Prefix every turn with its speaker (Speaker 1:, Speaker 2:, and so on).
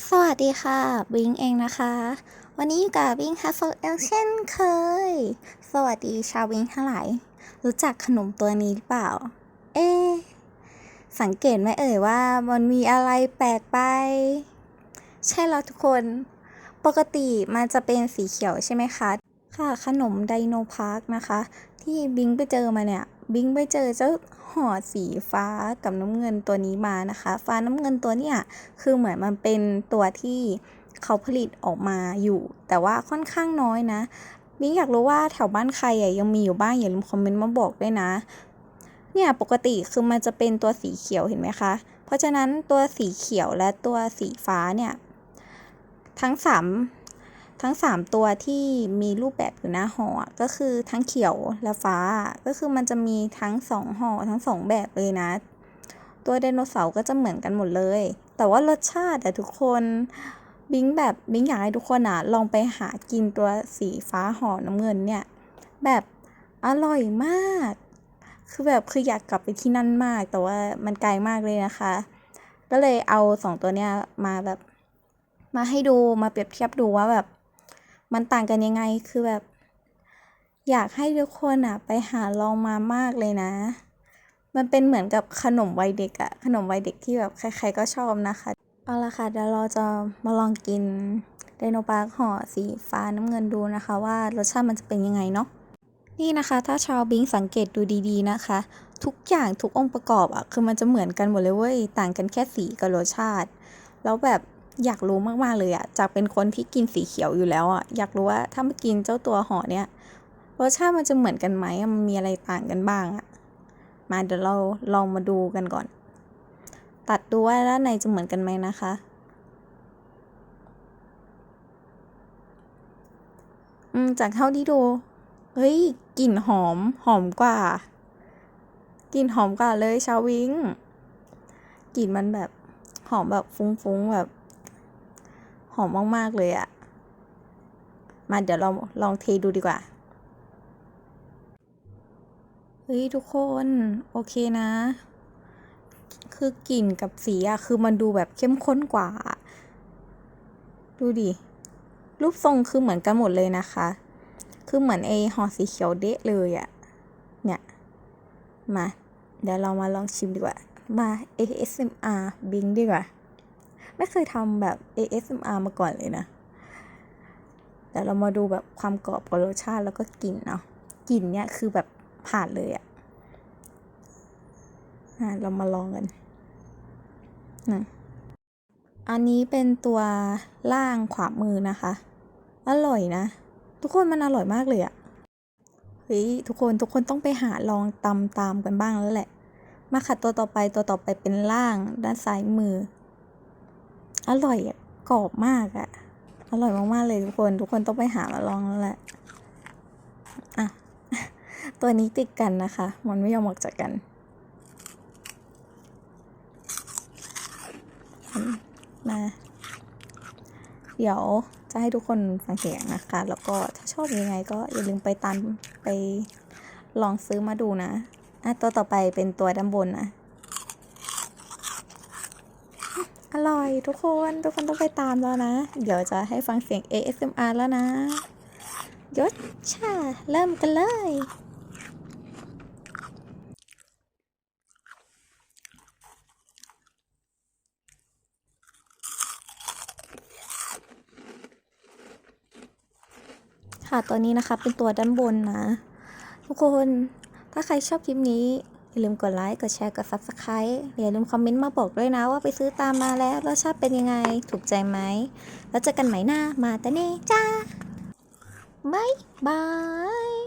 Speaker 1: สวัสดีค่ะ บิงเองนะคะ วันนี้อยู่กับบิงฮัฟเฟิลเอลเช่นเคย สวัสดีชาวบิงทั้งหลายรู้จักขนมตัวนี้หรือเปล่า เอ๊สังเกตไหมเอ่ยว่ามันมีอะไรแปลกไป ใช่แล้วทุกคน ปกติมันจะเป็นสีเขียวใช่ไหมคะ ค่ะขนมไดโนพาร์คนะคะ ที่บิงไปเจอมาเนี่ย บิงไปเจอเจ้าห่อสีฟ้ากับน้ำเงินตัวนี้มานะคะ ฟ้าน้ำเงินตัวเนี่ยคือเหมือนมันเป็นตัวที่เขาผลิตออกมาอยู่ แต่ว่าค่อนข้างน้อยนะ บิงอยากรู้ว่าแถวบ้านใครยังมีอยู่บ้างอย่าลืมคอมเมนต์มาบอกด้วยนะ เนี่ยปกติคือมันจะเป็นตัวสีเขียวเห็นไหมคะ เพราะฉะนั้นตัวสีเขียวและตัวสีฟ้าเนี่ย ทั้งสาม ทั้งสามตัวที่มีรูปแบบอยู่หน้าห่อก็คือทั้งเขียวและฟ้า ก็คือมันจะมีทั้งสองห่อทั้งสองแบบเลยนะ ตัวไดโนเสาร์ก็จะเหมือนกันหมดเลย แต่ว่ารสชาติอะทุกคนบิงแบบบิงอยากให้ทุกคนอะลองไปหากินตัวสีฟ้าห่อน้ำเงินเนี่ย แบบอร่อยมาก คือแบบคืออยากกลับไปที่นั่นมาก แต่ว่ามันไกลมากเลยนะคะ ก็เลยเอาสองตัวเนี้ยมาแบบมาให้ดูมาเปรียบเทียบดูว่าแบบ มันต่างกันยังไงคือแบบ อยากให้ทุกคนอะไปหาลองมามากเลยนะ มันเป็นเหมือนกับขนมวัยเด็กอะขนมวัยเด็กที่แบบใครๆก็ชอบนะคะ เอาละค่ะเดี๋ยวเราจะมาลองกินไดโนปาร์คห่อสีฟ้าน้ำเงินดูนะคะว่ารสชาติมันจะเป็นยังไงเนาะนี่นะคะถ้าชาวบิงสังเกตดูดีๆนะคะ ทุกอย่างทุกองค์ประกอบอะคือมันจะเหมือนกันหมดเลยเว้ยต่างกันแค่สีกับรสชาติ แล้วแบบ อยากรู้มากๆเลยอะจากเป็นคนที่กินสีเขียวอยู่แล้วอะอยากรู้ว่าถ้ามากินเจ้าตัวห่อเนี่ยรสชาติมันจะเหมือนกันไหมมันมีอะไรต่างกันบ้างอะมาเดี๋ยวเราลองมาดูกันก่อน ตัดดูว่าด้านในจะเหมือนกันไหมนะคะ อืมจากเท่าที่ดู เฮ้ยกลิ่นหอมหอมกว่ากลิ่นหอมกว่าเลยชาววิงกลิ่นมันแบบหอมแบบฟุ้งๆแบบ หอมมาก ๆ เลยอะมาเดี๋ยวเราลองเทดูดีกว่า เฮ้ย ทุกคน โอเคนะ คือกลิ่นกับสีอะคือมันดูแบบเข้มข้นกว่า ดูดิ รูปทรงคือเหมือนกันหมดเลยนะคะ คือเหมือนไอห่อสีเขียวเดะเลยอะเนี่ย มา เดี๋ยวเรามาลองชิมดีกว่า มา ASMR บิงดีกว่า ไม่เคยทำแบบ ASMR มาก่อนเลยนะเดี๋ยวเรามาดูแบบความกรอบกับรสชาติแล้วก็กลิ่นเนาะกลิ่นเนี่ยคือแบบผ่านเลยอะอะเรามาลองกันนะอันนี้เป็นตัวล่างขวามือนะคะ อร่อยนะ ทุกคนมันอร่อยมากเลยอะเฮ้ยทุกคนทุกคนต้องไปหาลองตำตามกันบ้างแล้วแหละ มาค่ะตัวต่อไปตัวต่อไปเป็นล่างด้านซ้ายมือ อร่อยกรอบมากอะอร่อยมากๆเลยทุกคนทุกคนต้องไปหามาลองแล้วแหละอะตัวนี้ติดกันนะคะ มันไม่ยอมออกจากกันมมา เดี๋ยวจะให้ทุกคนฟังเสียงนะคะ แล้วก็ถ้าชอบยังไงก็อย่าลืมไปตามไปลองซื้อมาดูนะอะตัวต่อไปเป็นตัวด้านบนนะ อร่อยทุกคนทุกคนต้องไปตามแล้วนะ เดี๋ยวจะให้ฟังเสียง ASMR แล้วนะยศชาเริ่มกันเลยค่ะตัวนี้นะคะเป็นตัวด้านบนนะ ทุกคนถ้าใครชอบคลิปนี้ อย่าลืมกดไลค์ กดแชร์ กด subscribe อย่าลืมคอมเมนต์มาบอกด้วยนะว่าไปซื้อตามมาแล้วรสชาติเป็นยังไง ถูกใจไหม แล้วเจอกันใหม่หน้า มาแต่เน่จ้าบายบาย